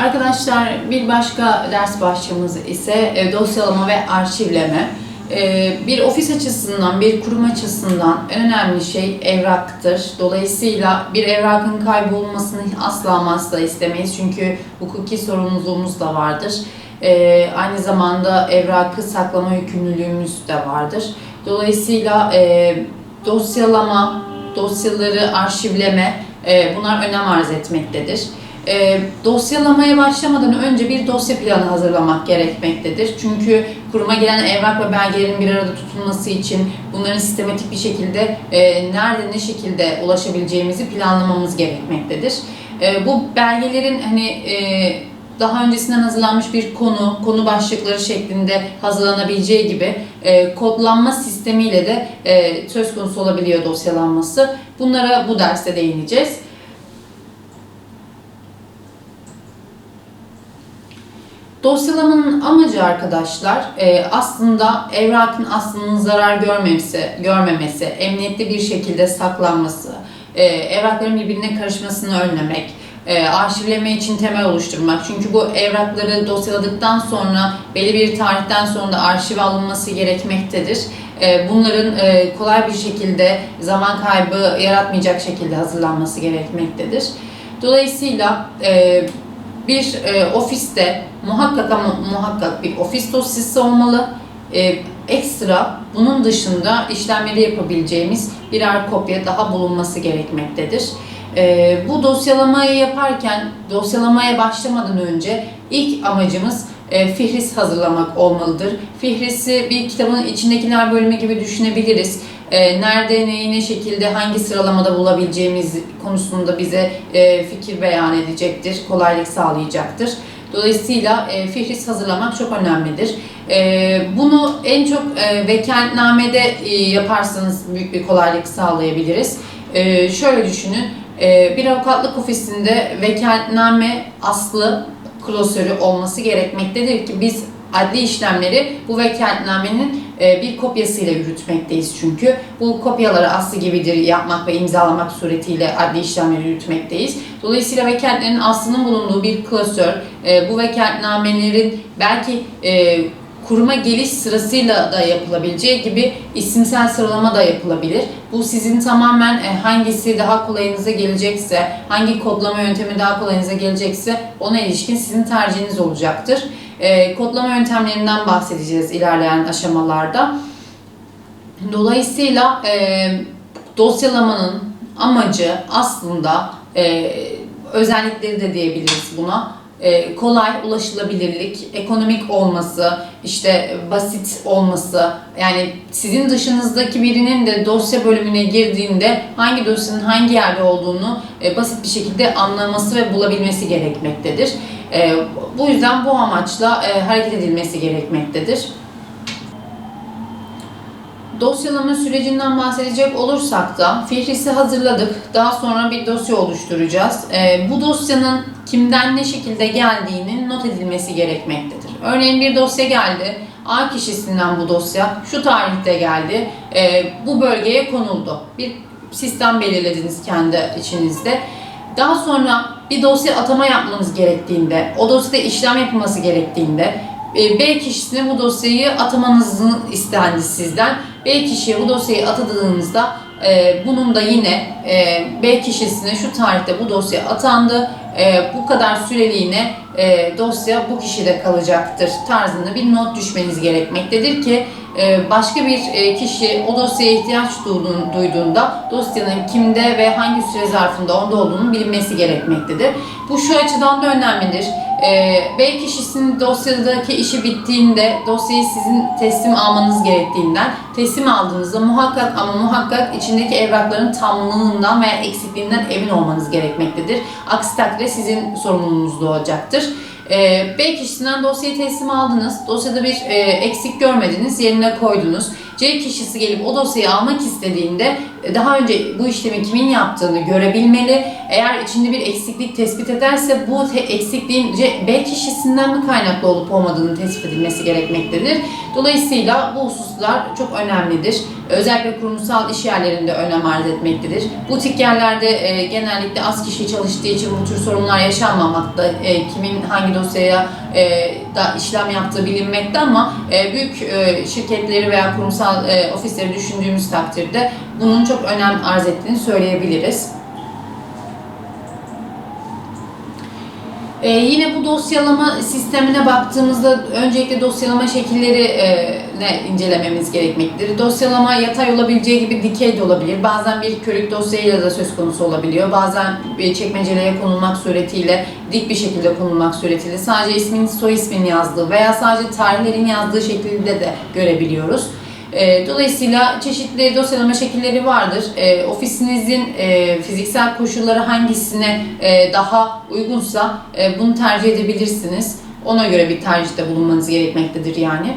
Arkadaşlar bir başka ders başlığımız ise e, dosyalama ve arşivleme. E, Bir ofis açısından, bir kurum açısından en önemli şey evraktır. Dolayısıyla bir evrakın kaybolmasını asla asla istemeyiz. Çünkü hukuki sorumluluğumuz da vardır. E, Aynı zamanda evrakı saklama yükümlülüğümüz de vardır. Dolayısıyla dosyalama, dosyaları arşivleme bunlar önem arz etmektedir. E, dosyalamaya başlamadan önce bir dosya planı hazırlamak gerekmektedir. Çünkü kuruma gelen evrak ve belgelerin bir arada tutulması için bunların sistematik bir şekilde e, nerede ne şekilde ulaşabileceğimizi planlamamız gerekmektedir. E, bu belgelerin hani e, daha öncesinden hazırlanmış bir konu, konu başlıkları şeklinde hazırlanabileceği gibi e, kodlanma sistemiyle de e, söz konusu olabiliyor dosyalanması. Bunlara bu derste değineceğiz. Dosyalamanın amacı arkadaşlar e, aslında evrakın aslının zarar görmemesi, görmemesi, emniyetli bir şekilde saklanması, e, evrakların birbirine karışmasını önlemek, e, arşivleme için temel oluşturmak. Çünkü bu evrakları dosyaladıktan sonra belli bir tarihten sonra da arşive alınması gerekmektedir. Bunların kolay bir şekilde zaman kaybı yaratmayacak şekilde hazırlanması gerekmektedir. Dolayısıyla e, bir e, ofiste muhakkak ama muhakkak bir ofis dosyası olmalı. E, ekstra bunun dışında işlemleri yapabileceğimiz birer kopya daha bulunması gerekmektedir. E, bu dosyalamayı yaparken dosyalamaya başlamadan önce ilk amacımız e, fihris hazırlamak olmalıdır. Fihrisi bir kitabın içindekiler bölümü gibi düşünebiliriz. E, nerede, neyi, ne şekilde, hangi sıralamada bulabileceğimiz konusunda bize e, fikir beyan edecektir, kolaylık sağlayacaktır. Dolayısıyla e, fihris hazırlamak çok önemlidir. E, bunu en çok e, vekaletnamede e, yaparsanız büyük bir kolaylık sağlayabiliriz. E, şöyle düşünün, e, bir avukatlık ofisinde vekaletname aslı klasörü olması gerekmektedir ki biz adli işlemleri bu vekaletnamenin e, bir kopyasıyla yürütmekteyiz çünkü. Bu kopyaları aslı gibidir yapmak ve imzalamak suretiyle adli işlemleri yürütmekteyiz. Dolayısıyla vekaletlerin aslının bulunduğu bir klasör, e, bu vekaletnamelerin belki e, kuruma geliş sırasıyla da yapılabileceği gibi isimsel sıralama da yapılabilir. Bu sizin tamamen hangisi daha kolayınıza gelecekse, hangi kodlama yöntemi daha kolayınıza gelecekse ona ilişkin sizin tercihiniz olacaktır. E, kodlama yöntemlerinden bahsedeceğiz ilerleyen aşamalarda. Dolayısıyla e, dosyalamanın amacı aslında e, özellikleri de diyebiliriz buna. E, kolay ulaşılabilirlik, ekonomik olması, işte basit olması, yani sizin dışınızdaki birinin de dosya bölümüne girdiğinde hangi dosyanın hangi yerde olduğunu e, basit bir şekilde anlaması ve bulabilmesi gerekmektedir. E, bu yüzden bu amaçla e, hareket edilmesi gerekmektedir. Dosyalama sürecinden bahsedecek olursak da fihrisi hazırladık. Daha sonra bir dosya oluşturacağız. Ee, bu dosyanın kimden ne şekilde geldiğinin not edilmesi gerekmektedir. Örneğin bir dosya geldi. A kişisinden bu dosya şu tarihte geldi. Ee, bu bölgeye konuldu. Bir sistem belirlediniz kendi içinizde. Daha sonra bir dosya atama yapmanız gerektiğinde, o dosyada işlem yapılması gerektiğinde e, B kişisine bu dosyayı atamanızı istendi sizden. B kişiye bu dosyayı atadığınızda e, bunun da yine e, B kişisine şu tarihte bu dosya atandı. Bu kadar süreliğine dosya bu kişide kalacaktır tarzında bir not düşmeniz gerekmektedir ki başka bir e, kişi o dosyaya ihtiyaç duyduğun- duyduğunda dosyanın kimde ve hangi süre zarfında onda olduğunu bilinmesi gerekmektedir. Bu şu açıdan da önemlidir. E, B kişisinin dosyadaki işi bittiğinde dosyayı sizin teslim almanız gerektiğinden teslim aldığınızda muhakkak ama muhakkak içindeki evrakların tamlığından veya eksikliğinden emin olmanız gerekmektedir. Aksi takdirde sizin sorumluluğunuz doğacaktır. E, B kişisinden dosyayı teslim aldınız. Dosyada bir e, eksik görmediniz, yerine koydunuz. C kişisi gelip o dosyayı almak istediğinde e, daha önce bu işlemi kimin yaptığını görebilmeli. Eğer içinde bir eksiklik tespit ederse bu eksikliğin C, B kişisinden mi kaynaklı olup olmadığını tespit edilmesi gerekmektedir. Dolayısıyla bu hususlar çok önemlidir. Özellikle kurumsal iş yerlerinde önem arz etmektedir. Butik yerlerde e, genellikle az kişi çalıştığı için bu tür sorunlar yaşanmamakta. E, kimin hangi dosyaya e, da işlem yaptığı bilinmekte ama e, büyük e, şirketleri veya kurumsal e, ofisleri düşündüğümüz takdirde bunun çok önem arz ettiğini söyleyebiliriz. Ee, yine bu dosyalama sistemine baktığımızda öncelikle dosyalama şekilleri e, incelememiz gerekmektedir. Dosyalama yatay olabileceği gibi dikey de olabilir. Bazen bir körük dosyayla da söz konusu olabiliyor. Bazen bir çekmecelere konulmak suretiyle dik bir şekilde konulmak suretiyle sadece ismin soy ismin yazdığı veya sadece tarihlerin yazdığı şekilde de görebiliyoruz. E, Dolayısıyla çeşitli dosyalama şekilleri vardır. E, Ofisinizin e, fiziksel koşulları hangisine e, daha uygunsa e, bunu tercih edebilirsiniz. Ona göre bir tercihte bulunmanız gerekmektedir yani.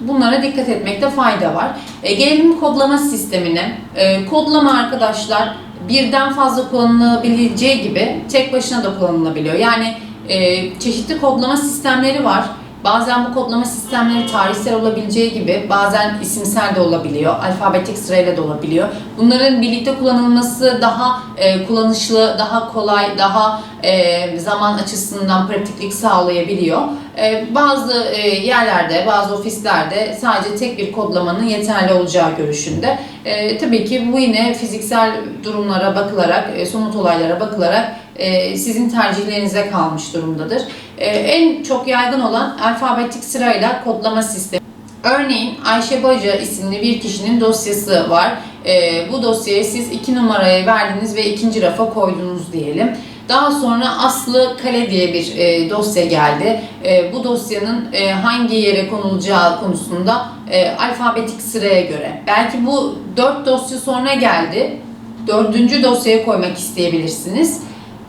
Bunlara dikkat etmekte fayda var. E, gelelim kodlama sistemine. E, kodlama arkadaşlar birden fazla kullanılabileceği gibi tek başına da kullanılabiliyor. Yani e, çeşitli kodlama sistemleri var. Bazen bu kodlama sistemleri tarihsel olabileceği gibi bazen isimsel de olabiliyor, alfabetik sırayla da olabiliyor. Bunların birlikte kullanılması daha e, kullanışlı, daha kolay, daha e, zaman açısından pratiklik sağlayabiliyor. E, bazı e, yerlerde, bazı ofislerde sadece tek bir kodlamanın yeterli olacağı görüşünde. E, tabii ki bu yine fiziksel durumlara bakılarak, e, somut olaylara bakılarak sizin tercihlerinize kalmış durumdadır. E, en çok yaygın olan alfabetik sırayla kodlama sistemi. Örneğin Ayşe Baca isimli bir kişinin dosyası var. E, bu dosyayı siz iki numaraya verdiniz ve ikinci rafa koydunuz diyelim. Daha sonra Aslı Kale diye bir e, dosya geldi. E, bu dosyanın e, hangi yere konulacağı konusunda e, alfabetik sıraya göre. Belki bu dört dosya sonra geldi. Dördüncü dosyaya koymak isteyebilirsiniz.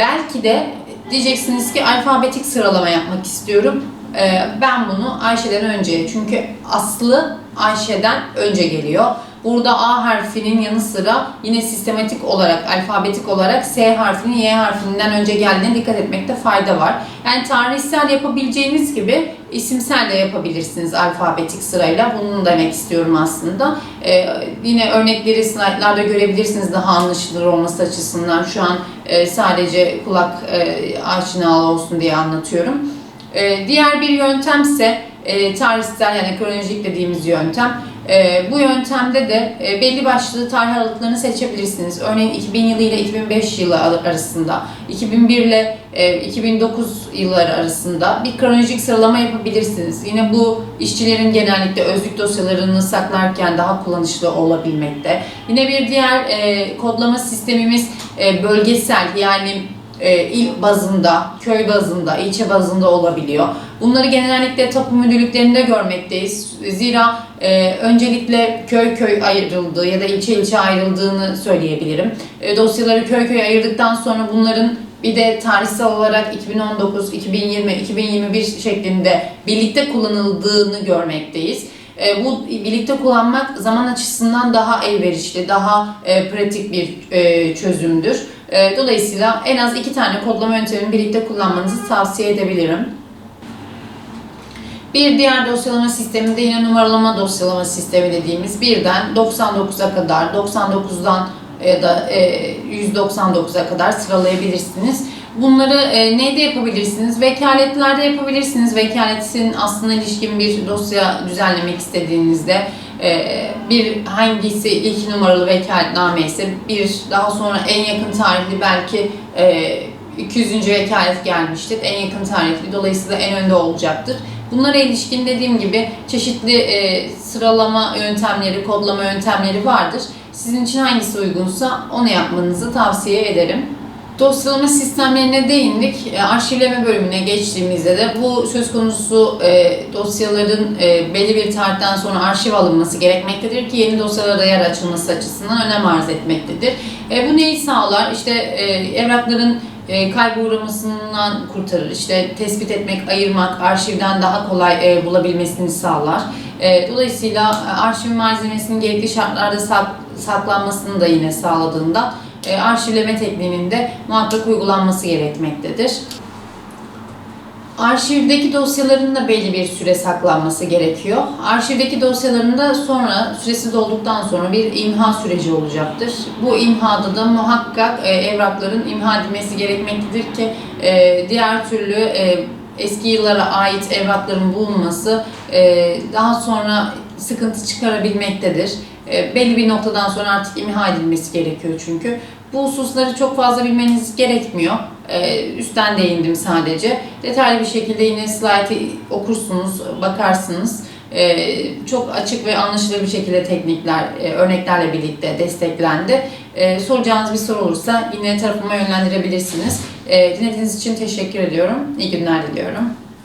Belki de diyeceksiniz ki alfabetik sıralama yapmak istiyorum. Ee, ben bunu Ayşe'den önce çünkü Aslı Ayşe'den önce geliyor. Burada A harfinin yanı sıra yine sistematik olarak, alfabetik olarak S harfinin Y harfinden önce geldiğine dikkat etmekte fayda var. Yani tarihsel yapabileceğiniz gibi isimsel de yapabilirsiniz alfabetik sırayla. Bunu demek istiyorum aslında. Ee, yine örnekleri slaytlarda görebilirsiniz daha anlaşılır olması açısından. Şu an e, sadece kulak e, aşinalı olsun diye anlatıyorum. E, diğer bir yöntemse e, tarihsel yani kronolojik dediğimiz yöntem. E, bu yöntemde de e, belli başlı tarih aralıklarını seçebilirsiniz. Örneğin 2000 yılı ile 2005 yılı arasında, 2001 ile e, 2009 yılları arasında bir kronolojik sıralama yapabilirsiniz. Yine bu işçilerin genellikle özlük dosyalarını saklarken daha kullanışlı olabilmekte. Yine bir diğer e, kodlama sistemimiz e, bölgesel yani e, il bazında, köy bazında, ilçe bazında olabiliyor. Bunları genellikle tapu müdürlüklerinde görmekteyiz. Zira e, öncelikle köy köy ayrıldığı ya da ilçe ilçe ayrıldığını söyleyebilirim. E, dosyaları köy köy ayırdıktan sonra bunların bir de tarihsel olarak 2019, 2020, 2021 şeklinde birlikte kullanıldığını görmekteyiz. E, bu birlikte kullanmak zaman açısından daha elverişli, daha e, pratik bir e, çözümdür. E, dolayısıyla en az iki tane kodlama yöntemini birlikte kullanmanızı tavsiye edebilirim. Bir diğer dosyalama sistemi de yine numaralama dosyalama sistemi dediğimiz birden 99'a kadar, 99'dan ya da e, 199'a kadar sıralayabilirsiniz. Bunları e, neyde yapabilirsiniz? Vekaletlerde yapabilirsiniz. Vekaletin aslında ilişkin bir dosya düzenlemek istediğinizde e, bir hangisi ilk numaralı vekaletname ise bir daha sonra en yakın tarihli belki e, 200. vekalet gelmiştir. En yakın tarihli dolayısıyla en önde olacaktır. Bunlara ilişkin dediğim gibi çeşitli e, sıralama yöntemleri, kodlama yöntemleri vardır. Sizin için hangisi uygunsa onu yapmanızı tavsiye ederim. Dosyalama sistemlerine değindik. E, arşivleme bölümüne geçtiğimizde de bu söz konusu e, dosyaların e, belli bir tarihten sonra arşiv alınması gerekmektedir ki yeni dosyalara yer açılması açısından önem arz etmektedir. E, bu neyi sağlar? İşte e, evrakların e, kayba uğramasından kurtarır. İşte tespit etmek, ayırmak, arşivden daha kolay e, bulabilmesini sağlar. E, dolayısıyla e, arşiv malzemesinin gerekli şartlarda sak, saklanmasını da yine sağladığında arşivleme tekniğinin de muhakkak uygulanması gerekmektedir. Arşivdeki dosyaların da belli bir süre saklanması gerekiyor. Arşivdeki dosyaların da sonra süresi dolduktan sonra bir imha süreci olacaktır. Bu imhada da muhakkak e, evrakların imha edilmesi gerekmektedir ki e, diğer türlü e, eski yıllara ait evrakların bulunması e, daha sonra sıkıntı çıkarabilmektedir. E, belli bir noktadan sonra artık imha edilmesi gerekiyor çünkü. Bu hususları çok fazla bilmeniz gerekmiyor. E, üstten değindim sadece. Detaylı bir şekilde yine slaytı okursunuz, bakarsınız. E, çok açık ve anlaşılır bir şekilde teknikler, e, örneklerle birlikte desteklendi. E, soracağınız bir soru olursa yine tarafıma yönlendirebilirsiniz. E, dinlediğiniz için teşekkür ediyorum. İyi günler diliyorum.